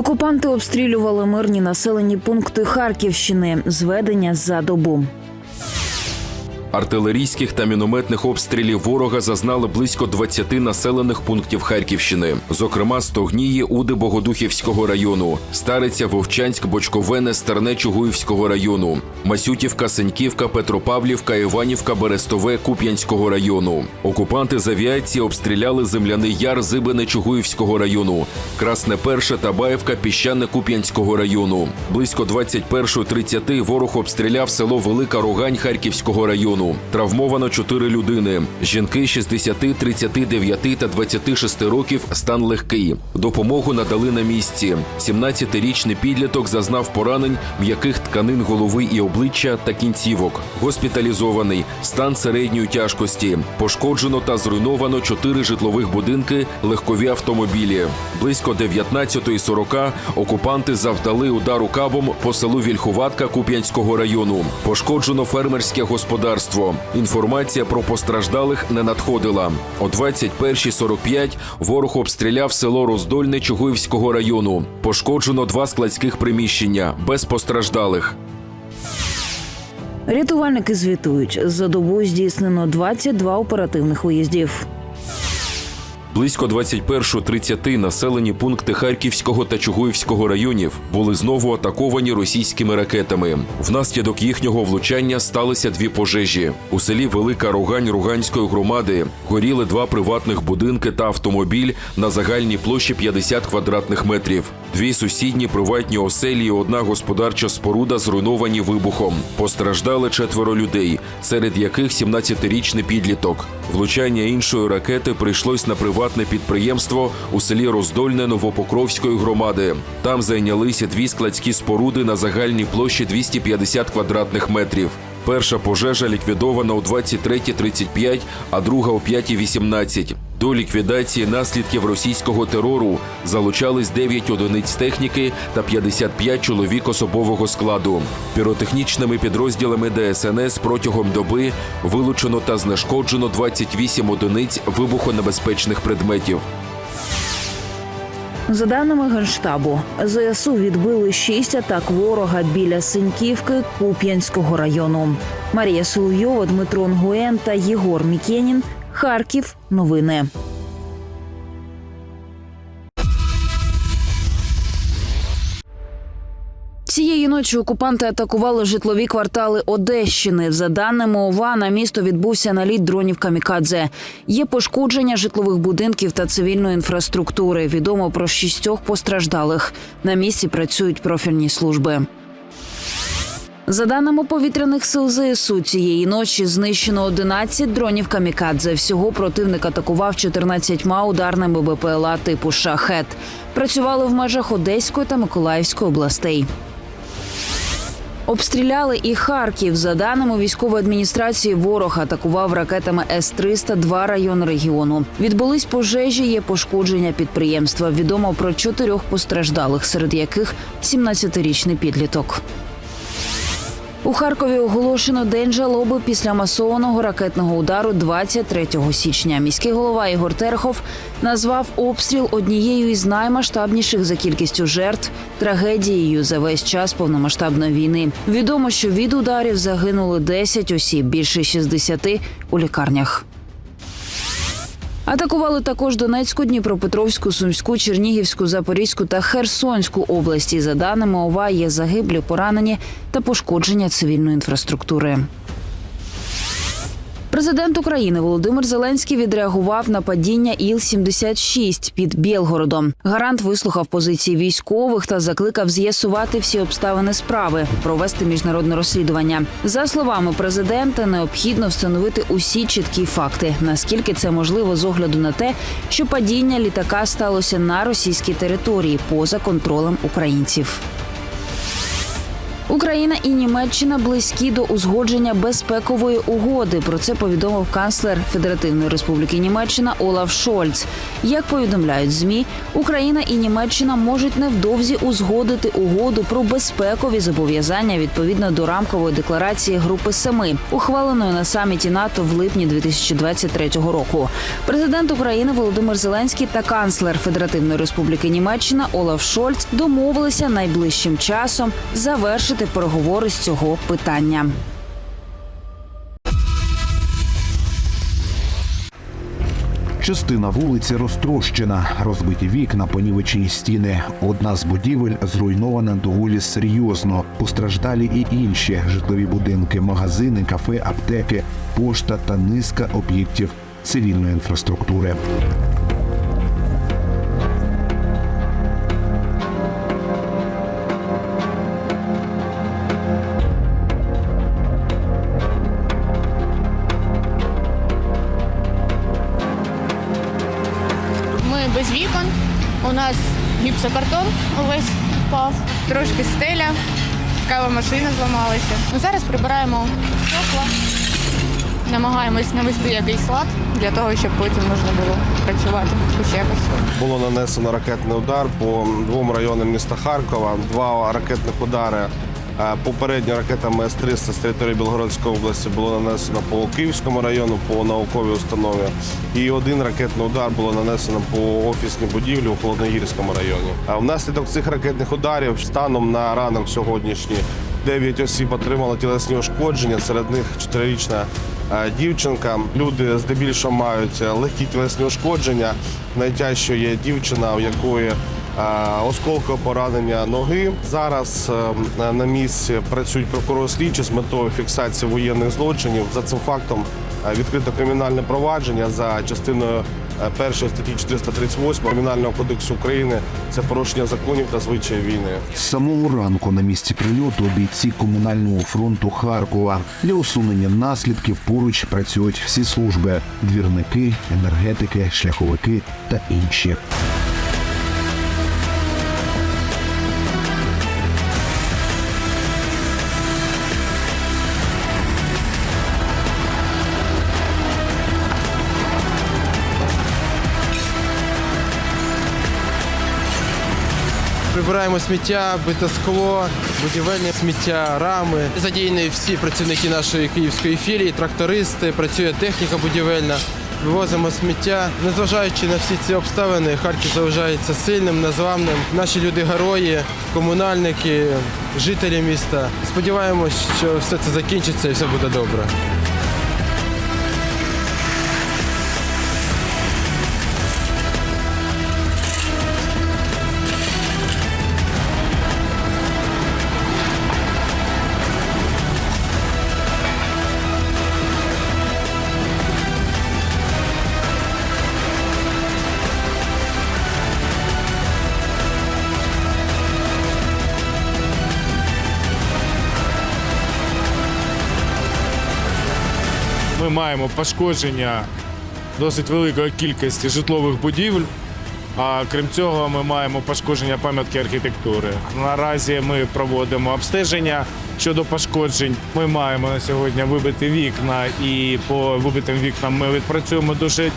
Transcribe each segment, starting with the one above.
Окупанти обстрілювали мирні населені пункти Харківщини. Зведення за добу. Артилерійських та мінометних обстрілів ворога зазнали близько 20 населених пунктів Харківщини, зокрема Стогнії, Уди Богодухівського району, Стариця, Вовчанськ, Бочковене, Стерне Чугуївського району, Масютівка, Сеньківка, Петропавлівка, Іванівка, Берестове, Куп'янського району. Окупанти з авіації обстріляли земляний яр Зибине Чугуївського району, Красне Перше, Табаєвка, Піщане Куп'янського району. Близько 21.30 ворог обстріляв село Велика Рогань Харківського району. Травмовано 4 людини. Жінки 60, 39 та 26 років стан легкий. Допомогу надали на місці. 17-річний підліток зазнав поранень м'яких тканин голови і обличчя та кінцівок. Госпіталізований. Стан середньої тяжкості. Пошкоджено та зруйновано 4 житлових будинки, легкові автомобілі. Близько 19.40 окупанти завдали удару кабом по селу Вільхуватка Куп'янського району. Пошкоджено фермерське господарство. Інформація про постраждалих не надходила. О 21.45 ворог обстріляв село Роздольне Чугуївського району. Пошкоджено два складських приміщення без постраждалих. Рятувальники звітують, за добу здійснено 22 оперативних виїздів. Близько 21.30 населені пункти Харківського та Чугуївського районів були знову атаковані російськими ракетами. Внаслідок їхнього влучання сталися дві пожежі. У селі Велика Рогань Руганської громади горіли два приватних будинки та автомобіль на загальній площі 50 квадратних метрів. Дві сусідні приватні оселі і одна господарча споруда зруйновані вибухом. Постраждали четверо людей, серед яких 17-річний підліток. Влучання іншої ракети прийшлось на приватне підприємство у селі Роздольне Новопокровської громади. Там зайнялися дві складські споруди на загальній площі 250 квадратних метрів. Перша пожежа ліквідована у 23.35, а друга о 5.18. До ліквідації наслідків російського терору залучались 9 одиниць техніки та 55 чоловік особового складу. Піротехнічними підрозділами ДСНС протягом доби вилучено та знешкоджено 28 одиниць вибухонебезпечних предметів. За даними Генштабу, ЗСУ відбили шість атак ворога біля Синьківки Куп'янського району. Марія Соловйова, Дмитро Нгуен та Єгор Мікенін. Харків. Новини. Цієї ночі окупанти атакували житлові квартали Одещини. За даними ОВА, на місто відбувся наліт дронів камікадзе. Є пошкодження житлових будинків та цивільної інфраструктури. Відомо про шістьох постраждалих. На місці працюють профільні служби. За даними повітряних сил ЗСУ, цієї ночі знищено 11 дронів камікадзе. Всього противник атакував 14 ударними БПЛА типу шахет. Працювали в межах Одеської та Миколаївської областей. Обстріляли і Харків. За даними військової адміністрації, ворог атакував ракетами С-300 два райони регіону. Відбулись пожежі, є пошкодження підприємства. Відомо про чотирьох постраждалих, серед яких 17-річний підліток. У Харкові оголошено день жалоби після масованого ракетного удару 23 січня. Міський голова Ігор Терхов назвав обстріл однією із наймасштабніших за кількістю жертв трагедією за весь час повномасштабної війни. Відомо, що від ударів загинули 10 осіб, більше 60 у лікарнях. Атакували також Донецьку, Дніпропетровську, Сумську, Чернігівську, Запорізьку та Херсонську області. За даними ОВА, є загиблі, поранені та пошкодження цивільної інфраструктури. Президент України Володимир Зеленський відреагував на падіння Іл-76 під Білгородом. Гарант вислухав позиції військових та закликав з'ясувати всі обставини справи, провести міжнародне розслідування. За словами президента, необхідно встановити усі чіткі факти, наскільки це можливо з огляду на те, що падіння літака сталося на російській території поза контролем українців. Україна і Німеччина близькі до узгодження безпекової угоди. Про це повідомив канцлер Федеративної Республіки Німеччина Олаф Шольц. Як повідомляють змі, Україна і Німеччина можуть невдовзі узгодити угоду про безпекові зобов'язання відповідно до рамкової декларації Групи Семи, ухваленої на саміті НАТО в липні 2023 року. Президент України Володимир Зеленський та канцлер Федеративної Республіки Німеччина Олаф Шольц домовилися найближчим часом завершити переговори з цього питання. Частина вулиці розтрощена, розбиті вікна, понівечені стіни. Одна з будівель зруйнована доволі серйозно. Постраждалі і інші житлові будинки, магазини, кафе, аптеки, пошта та низка об'єктів цивільної інфраструктури. Трошки стеля, кава машина зламалася. Ну, зараз прибираємо стекла, намагаємось навести якийсь лад для того, щоб потім можна було працювати хоч якось. Було нанесено ракетний удар по двом районам міста Харкова. Два ракетних удари. Попередньо ракетами С-300 з території Білгородської області було нанесено по Київському району, по науковій установі. І один ракетний удар було нанесено по офісній будівлі у Холодногірському районі. А внаслідок цих ракетних ударів станом на ранок сьогоднішній 9 осіб отримали тілесні ушкодження. Серед них 4-річна е, дівчинка. Люди здебільшого мають е, легкі тілесні ушкодження. Найтяжче є дівчина, у якої осколкове поранення ноги. Зараз е, на місці працюють прокурори слідчі з метою фіксації воєнних злочинів. За цим фактом е, відкрито кримінальне провадження за частиною е, першої статті 438 Кримінального кодексу України. Це порушення законів та звичаїв війни. З самого ранку на місці прильоту бійці комунального фронту Харкова для усунення наслідків поруч працюють всі служби: двірники, енергетики, шляховики та інші. Прибираємо сміття, бите скло, будівельне сміття, рами. Задіяні всі працівники нашої київської філії, трактористи, працює техніка будівельна. Вивозимо сміття. Незважаючи на всі ці обставини, Харків залишається сильним, незламним. Наші люди герої, комунальники, жителі міста. Сподіваємось, що все це закінчиться і все буде добре. Маємо пошкодження досить великої кількості житлових будівель. А крім цього, ми маємо пошкодження пам'ятки архітектури. Наразі ми проводимо обстеження щодо пошкоджень. Ми маємо на сьогодні вибити вікна, і по вибитим вікнам ми відпрацюємо дуже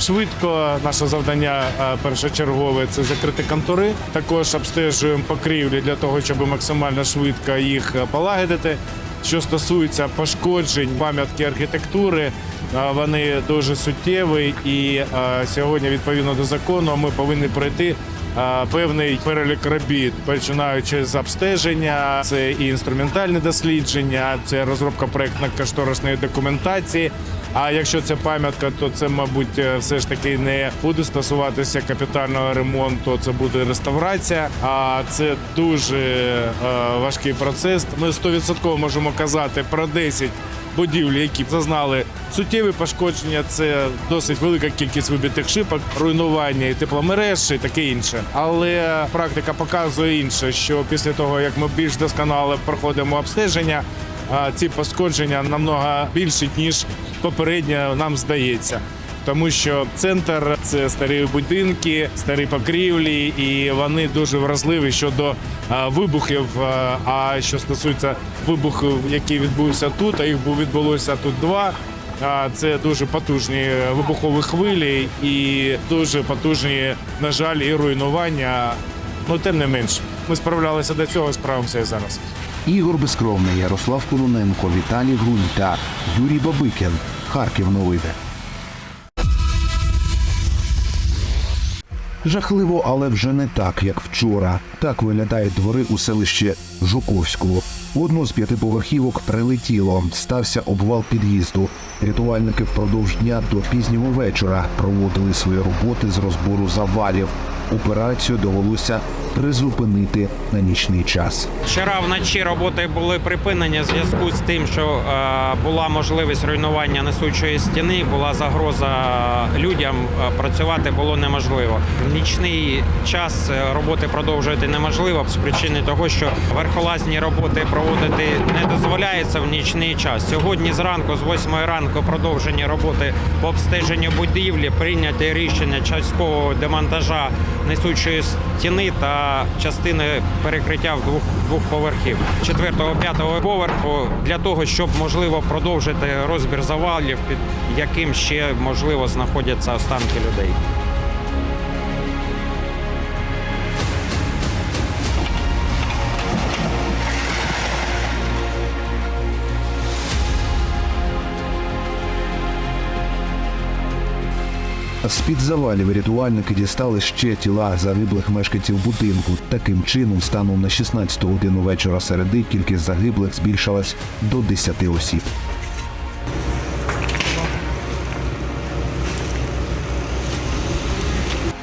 швидко. Наше завдання е, першочергове це закрити контори. Також обстежуємо покрівлі для того, щоб максимально швидко їх е, полагодити. Що стосується пошкоджень пам'ятки архітектури, е, вони дуже суттєві, і сьогодні, відповідно до закону, ми повинні пройти певний перелік робіт, починаючи з обстеження, це і інструментальне дослідження, це розробка проєктно-кошторисної документації. А якщо це пам'ятка, то це, мабуть, е, все ж таки не буде стосуватися капітального ремонту, це буде реставрація. А це дуже е, важкий процес. Ми 100% можемо казати про 10 будівель, які зазнали суттєві пошкодження. Це досить велика кількість вибитих шипок, руйнування і тепломереж і таке інше. Але практика показує інше, що після того як ми більш досконало проходимо обстеження, ці пошкодження намного більші ніж попередньо нам здається. тому що центр це старі будинки, старі покрівлі, і вони дуже вразливі щодо вибухів. А, А що стосується вибухів, які відбулися тут, а їх відбулося тут два. А, Це дуже потужні вибухові хвилі і дуже потужні, на жаль, і руйнування. Ну, тим не менш, ми справлялися до цього, справимося і зараз. Ігор Безкровний, Ярослав Кононенко, Віталій Грунь та Юрій Бабикін. Харків новини. Жахливо, але вже не так, як вчора. Так виглядають двори у селищі Жуковську. В одну з п'ятиповерхівок прилетіло. Стався обвал під'їзду. Рятувальники впродовж дня до пізнього вечора проводили свої роботи з розбору завалів. Операцію довелося призупинити на нічний час. Вчора вночі роботи були припинені в зв'язку з тим, що е, була можливість руйнування несучої стіни, була загроза людям. е, Працювати було неможливо. В нічний час е, роботи продовжувати неможливо з причини того, що верхолазні роботи проводити не дозволяється в нічний час. Сьогодні зранку, з 8 ранку, продовжені роботи по обстеженню будівлі, прийняти рішення часткового демонтажа несучої стіни та частини перекриття в двох двох поверхів четвертого п'ятого поверху для того, щоб можливо продовжити розбір завалів, під яким ще можливо знаходяться останки людей. З-під завалів рятувальники дістали ще тіла загиблих мешканців будинку. Таким чином, станом на 16 годину вечора середи кількість загиблих збільшилась до 10 осіб.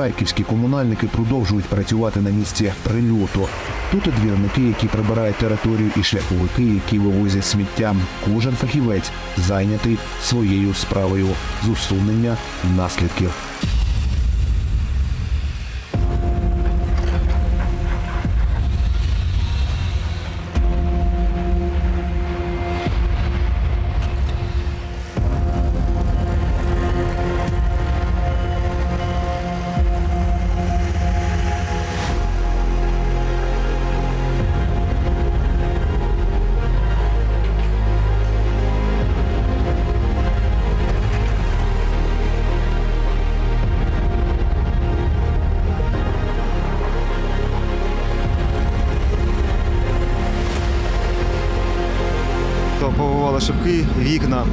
Харківські комунальники продовжують працювати на місці прильоту. Тут і двірники, які прибирають територію, і шляховики, які вивозять сміття. Кожен фахівець зайнятий своєю справою з усунення наслідків. Шибки, вікна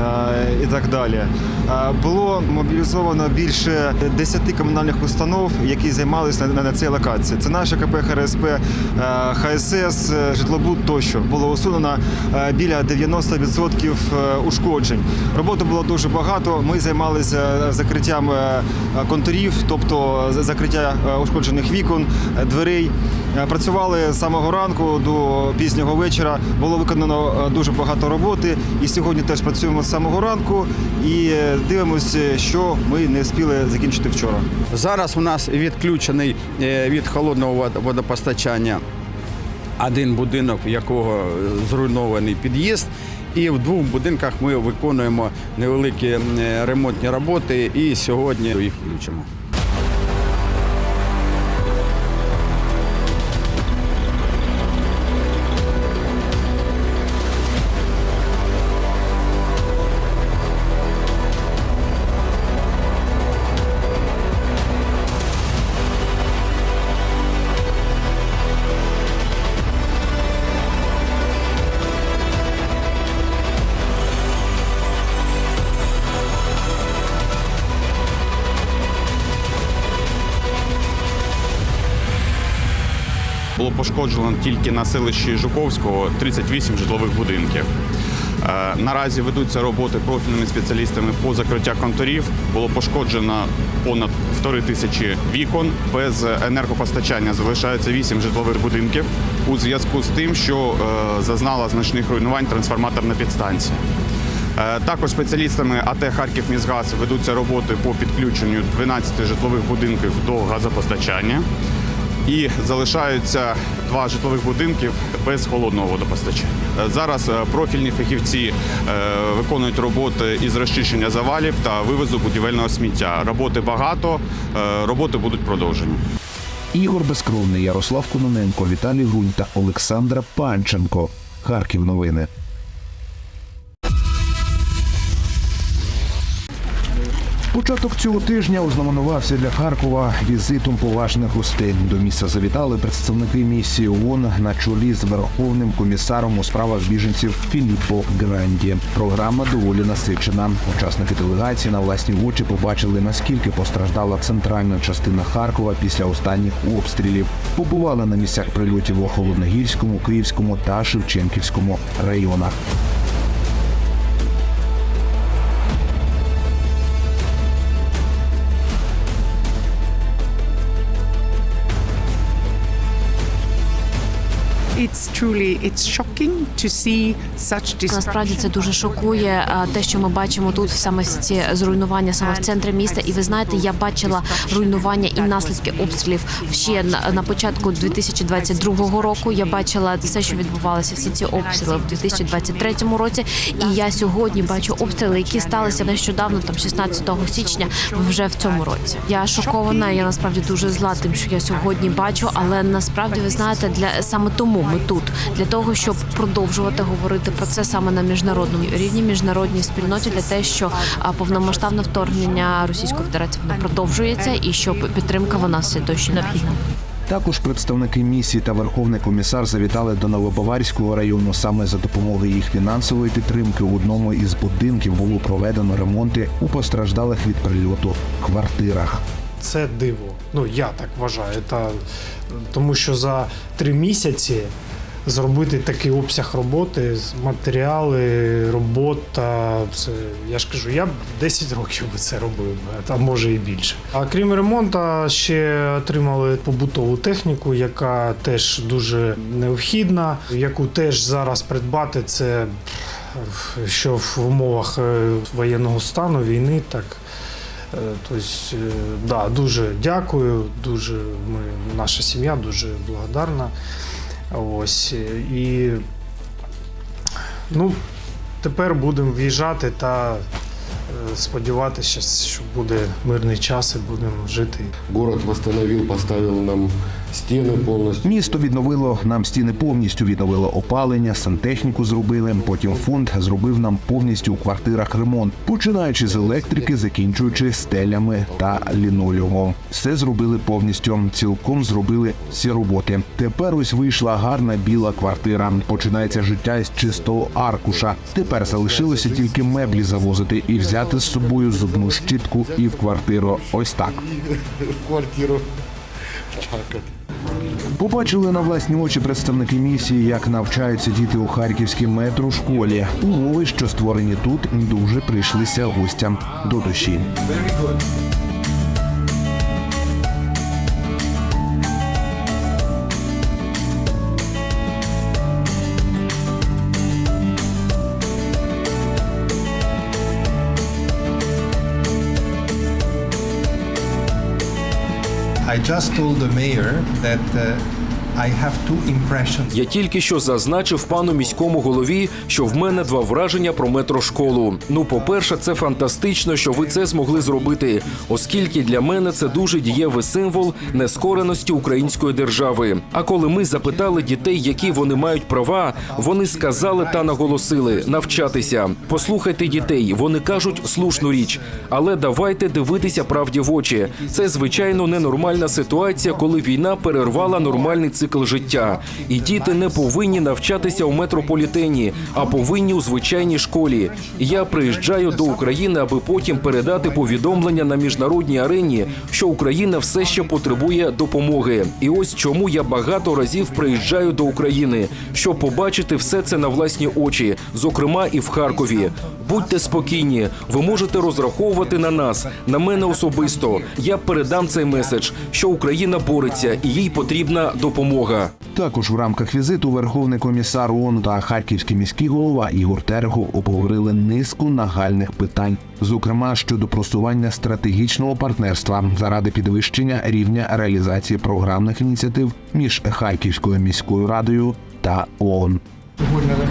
е, і так далі. Було мобілізовано більше 10 комунальних установ, які займалися на, цій локації. Це наша КП ХРСП, е, ХСС, е, житлобуд тощо. Було усунено е, біля 90% е, ушкоджень. Роботи було дуже багато. Ми займалися закриттям контурів, тобто закриття ушкоджених вікон, дверей. Працювали з самого ранку до пізнього вечора. Було виконано дуже багато роботи. І сьогодні теж працюємо з самого ранку і дивимося, що ми не встигли закінчити вчора. Зараз у нас відключений е, від холодного водопостачання один будинок, в якого зруйнований під'їзд. І в двох будинках ми виконуємо невеликі е, ремонтні роботи і сьогодні їх включимо. Пошкоджено тільки на селищі Жуковського 38 житлових будинків. Е, Наразі ведуться роботи профільними спеціалістами по закриття конторів. Було пошкоджено понад півтори тисячі вікон. Без енергопостачання залишається 8 житлових будинків у зв'язку з тим, що е, зазнала значних руйнувань трансформаторна підстанція. Е, Також спеціалістами АТ Харків Мізгаз ведуться роботи по підключенню 12 житлових будинків до газопостачання. і залишаються два житлових будинків без холодного водопостачання. Е, Зараз е, профільні фахівці е, виконують роботи із розчищення завалів та вивезу будівельного сміття. Роботи багато, роботи будуть продовжені. Ігор Безкровний, Ярослав Кононенко, Віталій Грунь та Олександра Панченко. Харків новини. Початок цього тижня ознаменувався для Харкова візитом поважних гостей. До місця завітали представники місії ООН на чолі з Верховним комісаром у справах біженців Філіппо Гранді. Програма доволі насичена. Учасники делегації на власні очі побачили, наскільки постраждала центральна частина Харкова після останніх обстрілів. Побували на місцях прильотів у Холодногірському, Київському та Шевченківському районах. Насправді це дуже шокує те, що ми бачимо тут саме ці зруйнування саме в центрі міста. І ви знаєте, я бачила руйнування і наслідки обстрілів ще на початку 2022 року. Я бачила все, що відбувалося, всі ці обстріли в 2023 році. І я сьогодні бачу обстріли, які сталися нещодавно, там 16 січня, вже в цьому році. Я шокована. Я насправді дуже зла тим, що я сьогодні бачу. Але насправді ви знаєте, для саме тому ми тут для того, щоб продовжувати говорити про це саме на міжнародному рівні, міжнародній спільноті, для те, що повномасштабне вторгнення Російської Федерації воно продовжується, і щоб підтримка вона все точно необхідна. Також представники місії та верховний комісар завітали до Новобаварського району. Саме за допомогою їх фінансової підтримки у одному із будинків було проведено ремонти у постраждалих від прильоту квартирах. Це диво. Ну я так вважаю. Та, тому що за три місяці зробити такий обсяг роботи, матеріали, робота. Це я ж кажу, я б 10 років би це робив, а може і більше. А крім ремонту, ще отримали побутову техніку, яка теж дуже необхідна, яку теж зараз придбати це. Що в умовах е, воєнного стану війни так Тобто, да, дуже дякую, дуже ми, наша сім'я дуже благодарна. Ось е, і ну, тепер будемо в'їжджати та сподіватися, що буде мирний час і будемо жити. Город восстановил, поставил нам стены полностью. Місто відновило нам стіни повністю, відновило опалення, сантехніку зробили. Потім фонд зробив нам повністю у квартирах ремонт, починаючи з електрики, закінчуючи стелями та лінолеумом. Все зробили повністю. Цілком зробили всі роботи. Тепер ось вийшла гарна біла квартира. Починається життя з чистого аркуша. Тепер залишилося тільки меблі завозити і взяти з собою зубну щітку і в квартиру. Ось так. В квартиру. Побачили на власні очі представники місії, як навчаються діти у харківській метро школі. Умови, що створені тут, дуже прийшлися гостям до душі. I just told the mayor that uh, Я тільки що зазначив пану міському голові, що в мене два враження про метрошколу. Ну, по-перше, це фантастично, що ви це змогли зробити, оскільки для мене це дуже дієвий символ нескореності української держави. А коли ми запитали дітей, які вони мають права, вони сказали та наголосили навчатися. Послухайте дітей, вони кажуть слушну річ, але давайте дивитися правді в очі. Це звичайно ненормальна ситуація, коли війна перервала нормальний цикл життя. І діти не повинні навчатися у метрополітені, а повинні у звичайній школі. Я приїжджаю до України, аби потім передати повідомлення на міжнародній арені, що Україна все ще потребує допомоги. І ось чому я багато разів приїжджаю до України, щоб побачити все це на власні очі, зокрема і в Харкові. Будьте спокійні, ви можете розраховувати на нас, на мене особисто. Я передам цей меседж, що Україна бореться і їй потрібна допомога. Допомога. Також в рамках візиту Верховний комісар ООН та Харківський міський голова Ігор Терго обговорили низку нагальних питань, зокрема щодо просування стратегічного партнерства заради підвищення рівня реалізації програмних ініціатив між Харківською міською радою та ООН. Сьогодні е,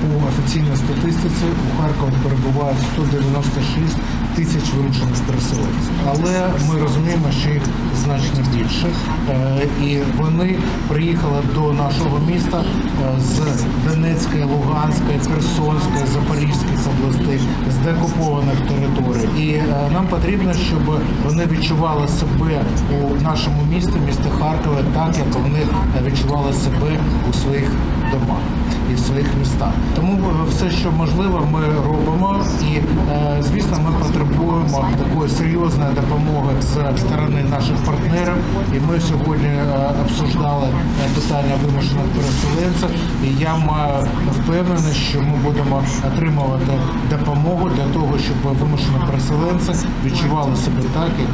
по офіційній статистиці у Харкові перебуває 196 тисяч вимушених переселенців. Але ми розуміємо, що їх значно більше. Е, І вони приїхали до нашого міста е, з Донецької, Луганської, Херсонської, Запорізької областей, з деокупованих територій. І е, нам потрібно, щоб вони відчували себе у нашому місті, місті Харкові, так як вони відчували себе у своїх домах і в своїх містах. Тому е, все, що можливо, ми робимо, і е, звісно, ми потребуємо такої серйозної допомоги з сторони наших партнерів. І ми сьогодні е, обсуждали питання вимушених переселенців. І я маю впевненість, що ми будемо отримувати допомогу для того, щоб вимушені переселенці відчували себе так, як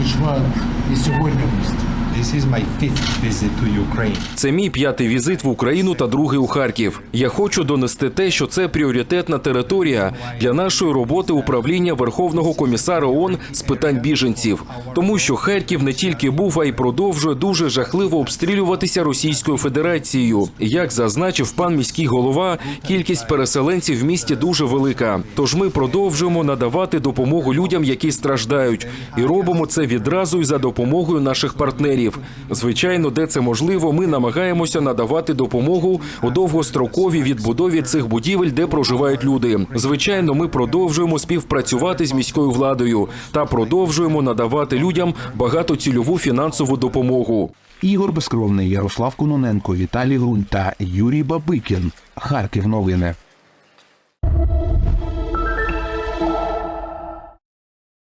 відчувають і сьогодні в місті. This is my fifth visit to Ukraine. Це мій п'ятий візит в Україну та другий у Харків. Я хочу донести те, що це пріоритетна територія для нашої роботи управління Верховного комісара ООН з питань біженців, тому що Харків не тільки був, а й продовжує дуже жахливо обстрілюватися Російською Федерацією. Як зазначив пан міський голова, кількість переселенців в місті дуже велика. Тож ми продовжуємо надавати допомогу людям, які страждають, і робимо це відразу і за допомогою наших партнерів. Звичайно, де це можливо, ми намагаємося надавати допомогу у довгостроковій відбудові цих будівель, де проживають люди. Звичайно, ми продовжуємо співпрацювати з міською владою та продовжуємо надавати людям багатоцільову фінансову допомогу. Ігор Безкровний, Ярослав Кононенко, Віталій Грунь та Юрій Бабикін. Харків новини.